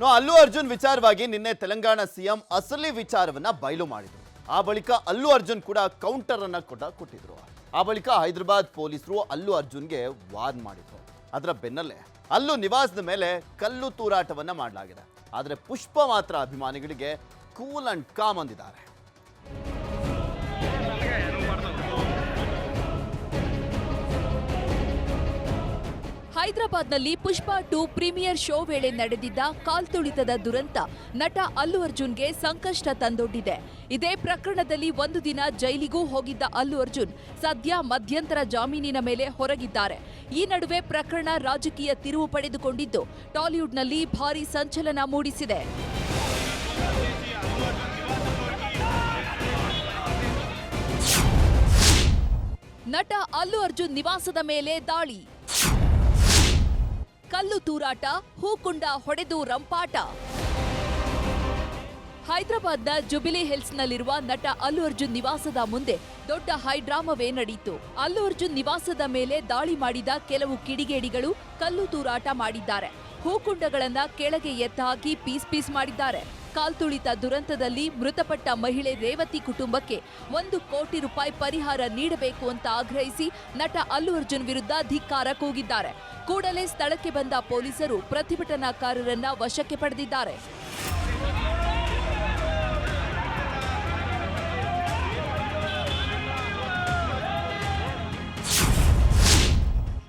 No, Allu Arjun ವಿಚಾರವಾಗಿ ನಿನ್ನೆ Telangana CM ಅಸಲಿ ವಿಚಾರವನ್ನ ಬಯಲು ಮಾಡಿದ್ರು. ಆ ಬಳಿಕ ಅಲ್ಲು ಅರ್ಜುನ್ ಕೂಡ ಕೌಂಟರ್ ಅನ್ನ ಕೂಡ, ಕೊಟ್ಟಿದ್ರು. ಆ ಬಳಿಕ ಹೈದರಾಬಾದ್ ಪೊಲೀಸರು ಅಲ್ಲು ಅರ್ಜುನ್ಗೆ ವಾರ್ನ್ ಮಾಡಿದ್ರು. ಅದರ ಬೆನ್ನಲ್ಲೇ ಅಲ್ಲು ನಿವಾಸದ ಮೇಲೆ ಕಲ್ಲು ತೂರಾಟವನ್ನ ಮಾಡಲಾಗಿದೆ. ಆದರೆ ಪುಷ್ಪ ಮಾತ್ರ ಅಭಿಮಾನಿಗಳಿಗೆ ಕೂಲ್ ಅಂಡ್ ಕಾಮ್ ಅಂದಿದ್ದಾರೆ. ಹೈದರಾಬಾದ್ನಲ್ಲಿ ಪುಷ್ಪ ಟು ಪ್ರೀಮಿಯರ್ ಶೋ ವೇಳೆ ನಡೆದಿದ್ದ ಕಾಲ್ತುಳಿತದ ದುರಂತ ನಟ ಅಲ್ಲು ಅರ್ಜುನ್ಗೆ ಸಂಕಷ್ಟ ತಂದೊಡ್ಡಿದೆ. ಇದೇ ಪ್ರಕರಣದಲ್ಲಿ ಒಂದು ದಿನ ಜೈಲಿಗೂ ಹೋಗಿದ್ದ ಅಲ್ಲು ಅರ್ಜುನ್ ಸದ್ಯ ಮಧ್ಯಂತರ ಜಾಮೀನಿನ ಮೇಲೆ ಹೊರಗಿದ್ದಾರೆ. ಈ ನಡುವೆ ಪ್ರಕರಣ ರಾಜಕೀಯ ತಿರುವು ಪಡೆದುಕೊಂಡಿದ್ದು, ಟಾಲಿವುಡ್ನಲ್ಲಿ ಭಾರೀ ಸಂಚಲನ ಮೂಡಿಸಿದೆ. ನಟ ಅಲ್ಲು ಅರ್ಜುನ್ ನಿವಾಸದ ಮೇಲೆ ದಾಳಿ. ಕಲ್ಲು ತೂರಾಟ, ಹೂಕುಂಡ ಹೊಡೆದು ರಂಪಾಟ. ಹೈದರಾಬಾದ್ನ ಜುಬಿಲಿ ಹಿಲ್ಸ್ನಲ್ಲಿರುವ ನಟ ಅಲ್ಲು ಅರ್ಜುನ್ ನಿವಾಸದ ಮುಂದೆ ದೊಡ್ಡ ಹೈಡ್ರಾಮವೇ ನಡೆಯಿತು ಅಲ್ಲು ಅರ್ಜುನ್ ನಿವಾಸದ ಮೇಲೆ ದಾಳಿ ಮಾಡಿದ ಕೆಲವು ಕಿಡಿಗೇಡಿಗಳು ಕಲ್ಲು ತೂರಾಟ ಮಾಡಿದ್ದಾರೆ. ಹೂಕುಂಡಗಳನ್ನ ಕೆಳಗೆ ಎತ್ತಾಕಿ ಪೀಸ್ ಪೀಸ್ ಮಾಡಿದ್ದಾರೆ. ಕಾಲ್ತುಳಿತ ದುರಂತದಲ್ಲಿ ಮೃತಪಟ್ಟ ಮಹಿಳೆ ರೇವತಿ ಕುಟುಂಬಕ್ಕೆ ಒಂದು ಕೋಟಿ ರೂಪಾಯಿ ಪರಿಹಾರ ನೀಡಬೇಕು ಅಂತ ಆಗ್ರಹಿಸಿ ನಟ ಅಲ್ಲು ಅರ್ಜುನ್ ವಿರುದ್ಧ ಧಿಕ್ಕಾರ ಕೂಗಿದ್ದಾರೆ ಕೂಡಲೇ ಸ್ಥಳಕ್ಕೆ ಬಂದ ಪೊಲೀಸರು ಪ್ರತಿಭಟನಾಕಾರರನ್ನ ವಶಕ್ಕೆ ಪಡೆದಿದ್ದಾರೆ.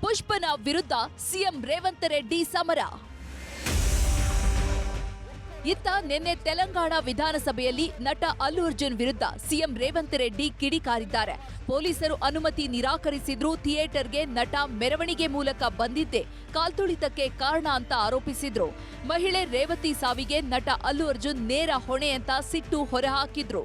ಪುಷ್ಪನ ವಿರುದ್ಧ ಸಿಎಂ ರೇವಂತ್ ರೆಡ್ಡಿ ಸಮರ. ಇತ್ತ ನಿನ್ನೆ ತೆಲಂಗಾಣ ವಿಧಾನಸಭೆಯಲ್ಲಿ ನಟ ಅಲ್ಲು ಅರ್ಜುನ್ ವಿರುದ್ಧ ಸಿಎಂ ರೇವಂತ್ ರೆಡ್ಡಿ ಕಿಡಿಕಾರಿದ್ದಾರೆ ಪೊಲೀಸರು ಅನುಮತಿ ನಿರಾಕರಿಸಿದ್ರೂ ಥಿಯೇಟರ್ಗೆ ನಟ ಮೆರವಣಿಗೆ ಮೂಲಕ ಬಂದಿದ್ದೇ ಕಾಲ್ತುಳಿತಕ್ಕೆ ಕಾರಣ ಅಂತ ಆರೋಪಿಸಿದ್ರು. ಮಹಿಳೆ ರೇವತಿ ಸಾವಿಗೆ ನಟ ಅಲ್ಲು ಅರ್ಜುನ್ ನೇರ ಹೊಣೆ ಅಂತ ಸಿಟ್ಟು ಹೊರಹಾಕಿದ್ರು.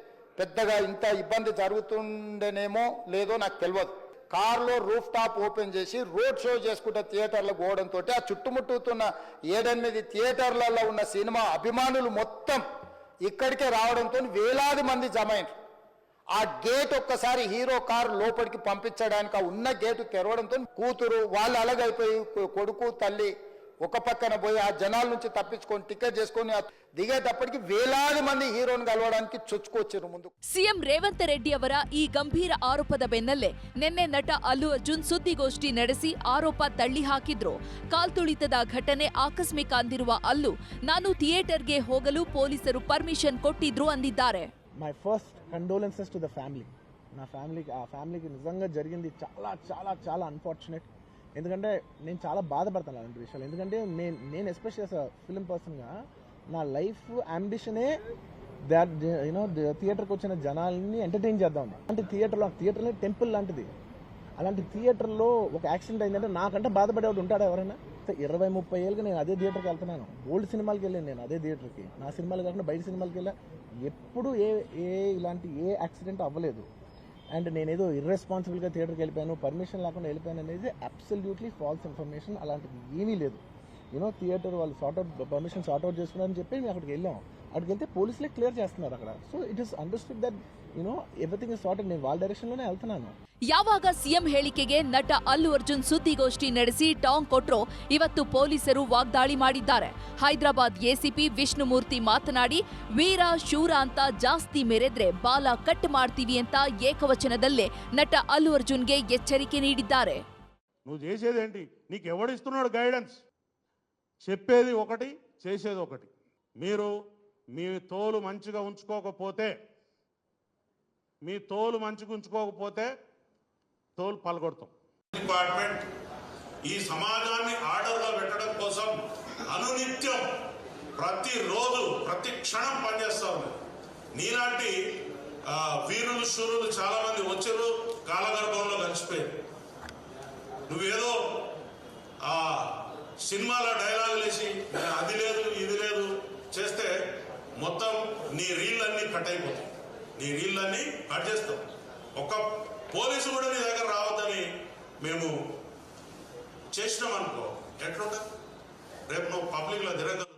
పెద్దగా ఇంత ఇబ్బంది జరుగుతుండేనేమో లేదో నాకు తెలియదు కారులో రూఫ్ టాప్ ఓపెన్ చేసి రోడ్ షో చేసుకుంటే థియేటర్లు పోవడంతో ఆ చుట్టుముట్టుతున్న ఏడెనిమిది థియేటర్లలో ఉన్న సినిమా అభిమానులు మొత్తం ఇక్కడికే రావడంతో వేలాది మంది జమ అయినారు. ఆ గేట్ ఒక్కసారి హీరో కారు లోపలికి పంపించడానికి ఆ ఉన్న గేటు తెరవడంతో కూతురు వాళ్ళు అలాగైపోయి కొడుకు తల్లి ఒక పక్కన పోయి ఆ జనాల నుంచి తప్పించుకొని టికెట్ చేసుకొని ఆ దిగేటప్పటికి వేలాది మంది హీరోని కలవడానికి చొచ్చుకొచ్చారు ముందు ಸಿಎಂ ರೇವಂತ್ ರೆಡ್ಡಿ ಅವರ ಈ ಗಂಭೀರ ಆರೋಪದ ಬೆನ್ನಲ್ಲೇ ನಿನ್ನೆ ನಟ ಅಲ್ಲು ಅರ್ಜುನ್ ಸುದ್ದಿಗೋಷ್ಠಿ ನಡೆಸಿ ಆರೋಪ ತಳ್ಳಿ ಹಾಕಿದ್ರು ಕಾಲ್ತುಳಿತದ ಘಟನೆ ಆಕಸ್ಮಿಕ ಅಂದಿರುವ ಅಲ್ಲು ನಾನು ಥಿಯೇಟರ್ಗೆ ಹೋಗಲು ಪೊಲೀಸರು ಪರ್ಮಿಷನ್ ಕೊಟ್ಟಿದ್ರು ಅಂದಿದ್ದಾರೆ my first condolences to the family నా ఫ్యామిలీకి ఆ ఫ్యామిలీకి నిజంగా జరిగింది చాలా చాలా చాలా అన్ఫార్చునేట్ ఎందుకంటే నేను చాలా బాధపడతాను అలాంటి విషయాలు. ఎందుకంటే నేను నేను ఎస్పెషల్ ఫిలిం పర్సన్గా నా లైఫ్ అంబిషనే దాట్ యూనో థియేటర్కి వచ్చిన జనాల్ని ఎంటర్టైన్ చేద్దాం అంటే థియేటర్లో థియేటర్లో టెంపుల్ లాంటిది. అలాంటి థియేటర్లో ఒక యాక్సిడెంట్ అయిందంటే నాకంటే బాధపడేవాడు ఉంటాడా ఎవరైనా? ఇరవై ముప్పై ఏళ్ళకి నేను అదే థియేటర్కి వెళ్తున్నాను. ఓల్డ్ సినిమాలకి వెళ్ళాను నేను అదే థియేటర్కి నా సినిమాలు కాకుండా బయట సినిమాలకి వెళ్ళా. ఎప్పుడు ఏ ఏ ఇలాంటి ఏ యాక్సిడెంట్ అవ్వలేదు. అండ్ నేనేదో ఇర్రెస్పాన్సిబుల్గా థియేటర్కి వెళ్ళిపోయాను పర్మిషన్ లేకుండా వెళ్ళిపోయాను అనేది అబ్సల్యూట్లీ ఫాల్స్ ఇన్ఫర్మేషన్ అలాంటిది ఏమీ లేదు. యూనో థియేటర్ వాళ్ళు sort out permission sort out చేసుకున్నారని చెప్పి మేము అక్కడికి వెళ్ళాము అక్కడికి వెళ్తే పోలీసులే క్లియర్ చేస్తున్నారు అక్కడ so it is understood that you know everything is sorted నేను వాళ్ళ డైరెక్షన్లోనే వెళ్తున్నాను ಯಾವಾಗ ಸಿಎಂ ಹೇಳಿಕೆಗೆ ನಟ ಅಲ್ಲು ಅರ್ಜುನ್ ಸುದ್ದಿಗೋಷ್ಠಿ ನಡೆಸಿ ಟಾಂಗ್ ಕೊಟ್ರೋ ಇವತ್ತು ಪೊಲೀಸರು ವಾಗ್ದಾಳಿ ಮಾಡಿದ್ದಾರೆ ಹೈದರಾಬಾದ್ ಎಸಿಪಿ ವಿಷ್ಣುಮೂರ್ತಿ ಮಾತನಾಡಿ ವೀರ ಶೂರ ಅಂತ ಜಾಸ್ತಿ ಮೆರೆದ್ರೆ ಬಾಲ ಕಟ್ ಮಾಡ್ತೀವಿ ಅಂತ ಏಕವಚನದಲ್ಲೇ ನಟ ಅಲ್ಲು ಅರ್ಜುನ್ಗೆ ಎಚ್ಚರಿಕೆ ನೀಡಿದ್ದಾರೆ నువ్వు చేసేదేంటి నీకు ఎవడిస్తున్నాడు గైడెన్స్ చెప్పేది ఒకటి చేసేది ఒకటి మీరు మీ తోలు మంచిగా ఉంచుకోకపోతే మీ తోలు మంచిగా ఉంచుకోకపోతే తోలు పలగొడతాం. డిపార్ట్మెంట్ ఈ సమాజాన్ని ఆర్డర్లో పెట్టడం కోసం అనునిత్యం ప్రతిరోజు ప్రతి క్షణం పనిచేస్తా ఉంది. నీలాంటి వీరులు శూరులు చాలా మంది వచ్చారు కాలగర్భంలో కలిసిపోయారు. నువ్వేదో ఆ సినిమాలో డైలాగులు వేసి అది లేదు మొత్తం నీ రీళ్ళన్నీ కట్ అయిపోతాయి. నీ రీళ్ళన్నీ కట్ చేస్తాం. ఒక పోలీసు కూడా నీ దగ్గర రావద్దని మేము చేసినాం అనుకో ఎట్లుంటుంది? రేపు నువ్వు పబ్లిక్లో తిరగలుగుతావా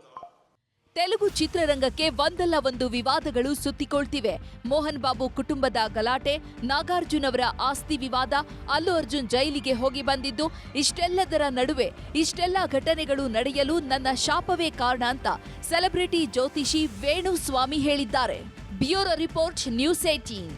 ತೆಲುಗು ಚಿತ್ರರಂಗಕ್ಕೆ ಒಂದಲ್ಲ ಒಂದು ವಿವಾದಗಳು ಸುತ್ತಿಕೊಳ್ತಿವೆ. ಮೋಹನ್ ಬಾಬು ಕುಟುಂಬದ ಗಲಾಟೆ, ನಾಗಾರ್ಜುನ್ ಅವರ ಆಸ್ತಿ ವಿವಾದ, ಅಲ್ಲು ಅರ್ಜುನ್ ಜೈಲಿಗೆ ಹೋಗಿ ಬಂದಿದ್ದು, ಇಷ್ಟೆಲ್ಲದರ ನಡುವೆ ಇಷ್ಟೆಲ್ಲ ಘಟನೆಗಳು ನಡೆಯಲು ನನ್ನ ಶಾಪವೇ ಕಾರಣ ಅಂತ ಸೆಲೆಬ್ರಿಟಿ ಜ್ಯೋತಿಷಿ ವೇಣು ಸ್ವಾಮಿ ಹೇಳಿದ್ದಾರೆ. Bureau report, news eighteen